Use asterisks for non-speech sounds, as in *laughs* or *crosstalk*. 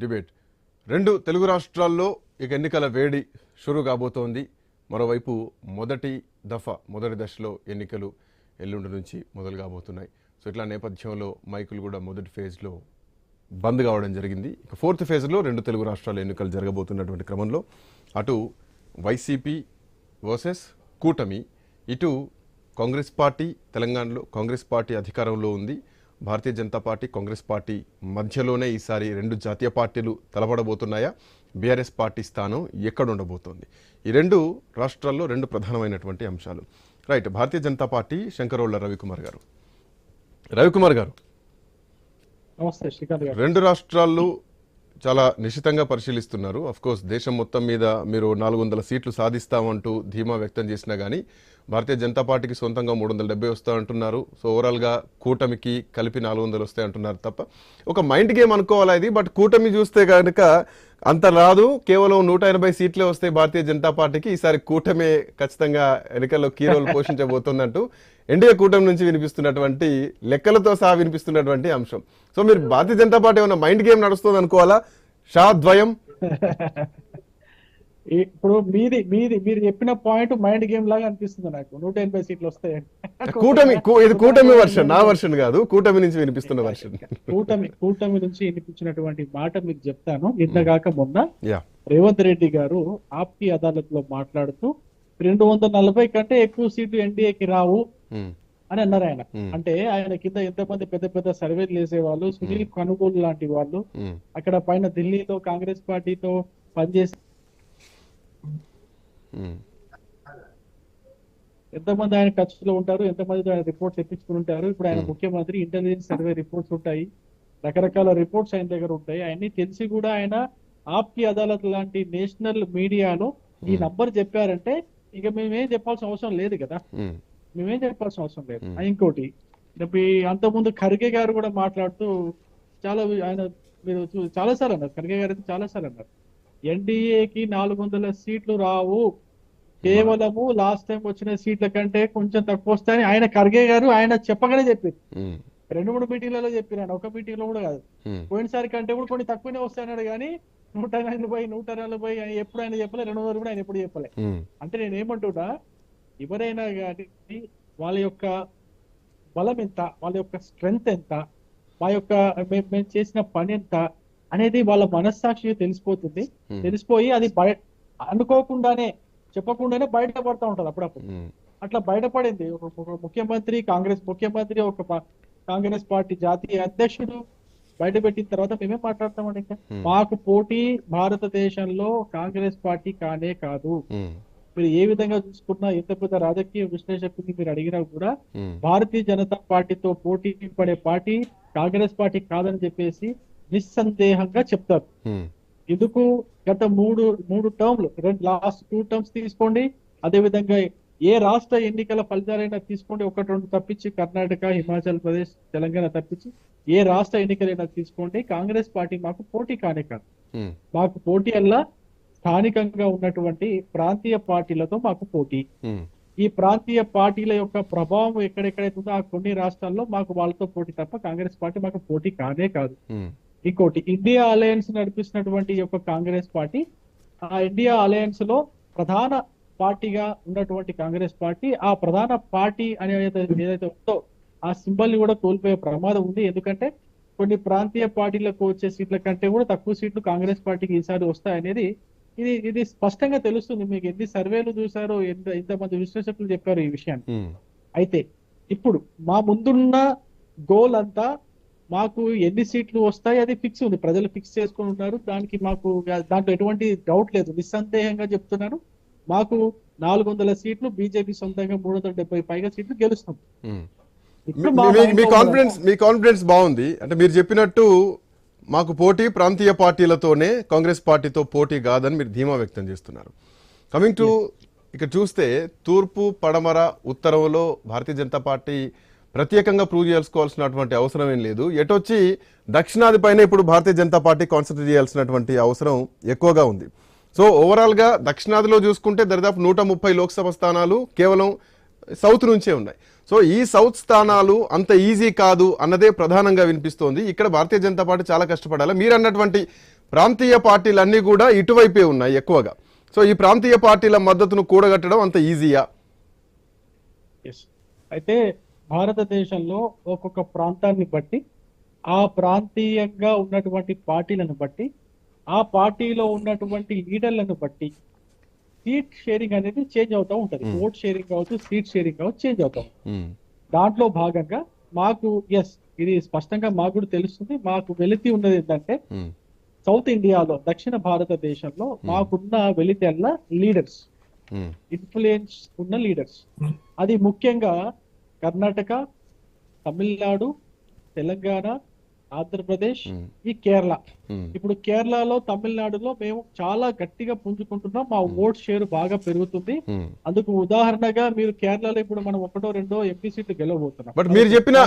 Debate. రెండు తెలుగు రాష్ట్రాల్లో ఇక ఎన్నికల వేడి షురు కాబోతోంది. మరోవైపు మొదటి దఫా మొదటి దశలో ఎన్నికలు ఎల్లుండి నుంచి మొదలు కాబోతున్నాయి. సో ఇట్లా నేపథ్యంలో మైకులు కూడా మొదటి ఫేజ్లో బంద్ కావడం జరిగింది. ఇక ఫోర్త్ ఫేజ్లో రెండు తెలుగు రాష్ట్రాల ఎన్నికలు జరగబోతున్నటువంటి క్రమంలో అటు వైసీపీ వర్సెస్ కూటమి ఇటు కాంగ్రెస్ పార్టీ తెలంగాణలో కాంగ్రెస్ పార్టీ అధికారంలో ఉంది. భారతీయ జనతా పార్టీ కాంగ్రెస్ పార్టీ మధ్యలోనే ఈసారి రెండు జాతీయ పార్టీలు తలపడబోతున్నాయా? బీఆర్ఎస్ పార్టీ స్థానం ఎక్కడ ఉండబోతోంది? ఈ రెండు రాష్ట్రాల్లో రెండు ప్రధానమైనటువంటి అంశాలు. రైట్ భారతీయ జనతా పార్టీ శంకరోళ్ళ రవికుమార్ గారు. రవికుమార్ గారు. రెండు రాష్ట్రాల్లో చాలా నిశితంగా పరిశీలిస్తున్నారు. అఫ్ కోర్స్ దేశం మొత్తం మీద మీరు నాలుగు వందల సీట్లు సాధిస్తామంటూ ధీమా వ్యక్తం చేసినా కానీ భారతీయ జనతా పార్టీకి సొంతంగా మూడు వందల డెబ్బై వస్తాయి అంటున్నారు. సో ఓవరాల్గా కూటమికి కలిపి నాలుగు వందలు వస్తాయి అంటున్నారు తప్ప ఒక మైండ్ గేమ్ అనుకోవాలా ఇది? బట్ కూటమి చూస్తే కనుక అంత రాదు. కేవలం నూట ఎనభై సీట్లే వస్తాయి భారతీయ జనతా పార్టీకి. ఈసారి కూటమే ఖచ్చితంగా ఎన్నికల్లో కీ రోల్ పోషించబోతోందంటూ ఎన్డీఏ కూటమి నుంచి వినిపిస్తున్నటువంటి లెక్కలతో సహా వినిపిస్తున్నటువంటి అంశం. సో మీరు భారతీయ జనతా పార్టీ ఏమైనా మైండ్ గేమ్ నడుస్తుంది అనుకోవాలా షా ద్వయం *laughs* ఇప్పుడు మీది మీది మీరు చెప్పిన పాయింట్ మైండ్ గేమ్ లాగా అనిపిస్తుంది నాకు. నూట ఎనభై సీట్లు వస్తాయని కూటమి ఇది కూటమి వర్షన్ నా వర్షన్ కాదు. కూటమి నుంచి వినిపిస్తున్న వర్షన్ కూటమి కూటమి నుంచి వినిపించినటువంటి మాట మీకు చెప్తాను. నిన్నగాక మొన్న యా రేవంత్ రెడ్డి గారు ఆప్కి అదాలత్లో మాట్లాడుతూ రెండు వందల నలభై కంటే ఎక్కువ సీట్లు ఎన్డీఏకి రావు అని అన్నారు ఆయన. అంటే ఆయన కింద ఎంతమంది పెద్ద పెద్ద సర్వేలు చేసేవాళ్ళు సునీల్ కనుగోలు లాంటి వాళ్ళు. అక్కడ పైన ఢిల్లీలో కాంగ్రెస్ పార్టీతో పనిచేసి ఎంతమంది ఆయన ఖర్చులో ఉంటారు ఎంతమంది ఆయన రిపోర్ట్స్ తెప్పించుకుని ఉంటారు. ఇప్పుడు ఆయన. ముఖ్యమంత్రి ఇంటెలిజెన్స్ సర్వే రిపోర్ట్స్ ఉంటాయి. రకరకాల రిపోర్ట్స్ ఆయన దగ్గర ఉంటాయి. అన్ని తెలిసి కూడా ఆయన ఆప్కి అదాలత్ లాంటి నేషనల్ మీడియాలో ఈ. నంబర్ చెప్పారంటే ఇక మేమేం చెప్పాల్సిన అవసరం లేదు కదా. మేమేం చెప్పాల్సిన అవసరం లేదు. ఇంకోటి అంతకుముందు ఖర్గే గారు కూడా మాట్లాడుతూ చాలా ఆయన మీరు చాలా సార్లు అన్నారు. ఖర్గే గారు అయితే చాలా సార్లు అన్నారు. ఎన్డీఏకి నాలుగు వందల సీట్లు రావు. కేవలము లాస్ట్ టైం వచ్చిన సీట్ల కంటే కొంచెం తక్కువ వస్తాయని ఆయన ఖర్గే గారు ఆయన చెప్పగానే చెప్పారు. రెండు మూడు మీటింగ్లలో చెప్పారు ఆయన. ఒక మీటింగ్లో కూడా కాదు. పోయినసారి కంటే కూడా కొన్ని తక్కువనే వస్తాయన్నాడు కానీ నూట ఎనభై నూట నలభై ఎప్పుడు ఆయన చెప్పలే రెండు వందలు కూడా ఆయన ఎప్పుడు చెప్పలే. అంటే నేను ఏమంటున్నా ఎవరైనా కానీ వాళ్ళ యొక్క బలం ఎంత వాళ్ళ యొక్క స్ట్రెంగ్త్ ఎంత మా యొక్క మేము మేము చేసిన పని ఎంత అనేది వాళ్ళ మనస్సాక్షి తెలిసిపోతుంది. తెలిసిపోయి అది బయ అనుకోకుండానే చెప్పకుండానే బయట పడతా ఉంటది అప్పుడప్పుడు. అట్లా బయటపడింది. ఒక ముఖ్యమంత్రి కాంగ్రెస్ ముఖ్యమంత్రి ఒక కాంగ్రెస్ పార్టీ జాతీయ అధ్యక్షుడు బయట పెట్టిన తర్వాత మేమే మాట్లాడతామండి ఇంకా? మాకు పోటీ భారతదేశంలో కాంగ్రెస్ పార్టీ కానే కాదు. మీరు ఏ విధంగా చూసుకున్నా ఎంత పెద్ద రాజకీయ విశ్లేషకుని మీరు అడిగినా కూడా భారతీయ జనతా పార్టీతో పోటీ పడే పార్టీ కాంగ్రెస్ పార్టీ కాదని చెప్పేసి నిస్సందేహంగా చెప్తారు. ఎందుకు? గత మూడు మూడు టర్మ్లు రెండు లాస్ట్ టూ టర్మ్స్ తీసుకోండి. అదే విధంగా ఏ రాష్ట్ర ఎన్నికల ఫలితాలైనా తీసుకోండి. ఒకటి రెండు తప్పించి కర్ణాటక హిమాచల్ ప్రదేశ్ తెలంగాణ తప్పించి ఏ రాష్ట్ర ఎన్నికలైనా తీసుకోండి. కాంగ్రెస్ పార్టీ మాకు పోటీ కానే కాదు. మాకు పోటీ అల్లా స్థానికంగా ఉన్నటువంటి ప్రాంతీయ పార్టీలతో మాకు పోటీ. ఈ ప్రాంతీయ పార్టీల యొక్క ప్రభావం ఎక్కడెక్కడైతే ఉందో ఆ కొన్ని రాష్ట్రాల్లో మాకు వాళ్ళతో పోటీ తప్ప కాంగ్రెస్ పార్టీ మాకు పోటీ కానే కాదు. ఇంకోటి ఇండియా అలయన్స్ నడిపిస్తున్నటువంటి యొక్క కాంగ్రెస్ పార్టీ ఆ ఇండియా అలయన్స్లో ప్రధాన పార్టీగా ఉన్నటువంటి కాంగ్రెస్ పార్టీ ఆ ప్రధాన పార్టీ అనేది ఏదైతే ఉందో ఆ సింబల్ని కూడా కోల్పోయే ప్రమాదం ఉంది. ఎందుకంటే కొన్ని ప్రాంతీయ పార్టీలకు వచ్చే సీట్ల కంటే కూడా తక్కువ సీట్లు కాంగ్రెస్ పార్టీకి ఈసారి వస్తాయనేది ఇది ఇది స్పష్టంగా తెలుస్తుంది. మీకు ఎన్ని సర్వేలు చూసారో ఎంత ఎంతమంది విశ్లేషకులు చెప్పారు ఈ విషయాన్ని. అయితే ఇప్పుడు మా ముందున్న గోల్ అంతా మాకు ఎన్ని సీట్లు వస్తాయి అది ఫిక్స్ ఉంది. ప్రజలు ఫిక్స్ చేసుకుని ఉన్నారు. దానికి మాకు దాంట్లో ఎటువంటి డౌట్ లేదు. నిస్సందేహంగా చెప్తున్నాను. మాకు నాలుగు వందల సీట్లు బీజేపీ సొంతంగా మూడు వందల డెబ్బై పైగా సీట్లు గెలుస్తాం. మా కాన్ఫిడెన్స్ మీ కాన్ఫిడెన్స్ బాగుంది. అంటే మీరు చెప్పినట్టు మాకు పోటీ ప్రాంతీయ పార్టీలతోనే కాంగ్రెస్ పార్టీతో పోటీ కాదని మీరు ధీమా వ్యక్తం చేస్తున్నారు. కమింగ్ టు ఇక్కడ చూస్తే తూర్పు పడమర ఉత్తరంలో భారతీయ జనతా పార్టీ ప్రత్యేకంగా ప్రూవ్ చేసుకోవాల్సినటువంటి అవసరం ఏం లేదు. ఎటొచ్చి దక్షిణాది పైన ఇప్పుడు భారతీయ జనతా పార్టీ కాన్సన్ట్రేట్ చేయాల్సినటువంటి అవసరం ఎక్కువగా ఉంది. సో ఓవరాల్గా దక్షిణాదిలో చూసుకుంటే దరిదాపు నూట ముప్పై లోక్సభ స్థానాలు కేవలం సౌత్ నుంచే ఉన్నాయి. సో ఈ సౌత్ స్థానాలు అంత ఈజీ కాదు అన్నదే ప్రధానంగా వినిపిస్తోంది. ఇక్కడ భారతీయ జనతా పార్టీ చాలా కష్టపడాలి. మీరు అన్నటువంటి ప్రాంతీయ పార్టీలన్నీ కూడా ఇటువైపే ఉన్నాయి ఎక్కువగా. సో ఈ ప్రాంతీయ పార్టీల మద్దతును కూడగట్టడం అంత ఈజీయా ఎస్ అయితే భారతదేశంలో ఒక్కొక్క ప్రాంతాన్ని బట్టి ఆ ప్రాంతీయంగా ఉన్నటువంటి పార్టీలను బట్టి ఆ పార్టీలో ఉన్నటువంటి లీడర్లను బట్టి సీట్ షేరింగ్ అనేది చేంజ్ అవుతూ ఉంటది. ఓట్ షేరింగ్ కావచ్చు సీట్ షేరింగ్ కావచ్చు చేంజ్ అవుతా దాంట్లో భాగంగా మాకు ఎస్ ఇది స్పష్టంగా మాకు కూడా తెలుస్తుంది. మాకు వెలితి ఉన్నది ఏంటంటే సౌత్ ఇండియాలో దక్షిణ భారతదేశంలో మాకున్న వెలితెల్ల లీడర్స్. ఇన్ఫ్లుయెన్స్ ఉన్న లీడర్స్. అది ముఖ్యంగా కర్ణాటక తమిళనాడు తెలంగాణ ఆంధ్రప్రదేశ్ ఈ కేరళ. ఇప్పుడు కేరళలో తమిళనాడులో మేము చాలా గట్టిగా పుంజుకుంటున్నాం. మా ఓట్ షేర్ బాగా పెరుగుతుంది. అందుకు ఉదాహరణగా మీరు కేరళలో ఇప్పుడు మనం ఒకటో రెండో ఎంపీ సీట్లు గెలవబోతున్నాం. బట్ మీరు చెప్పిన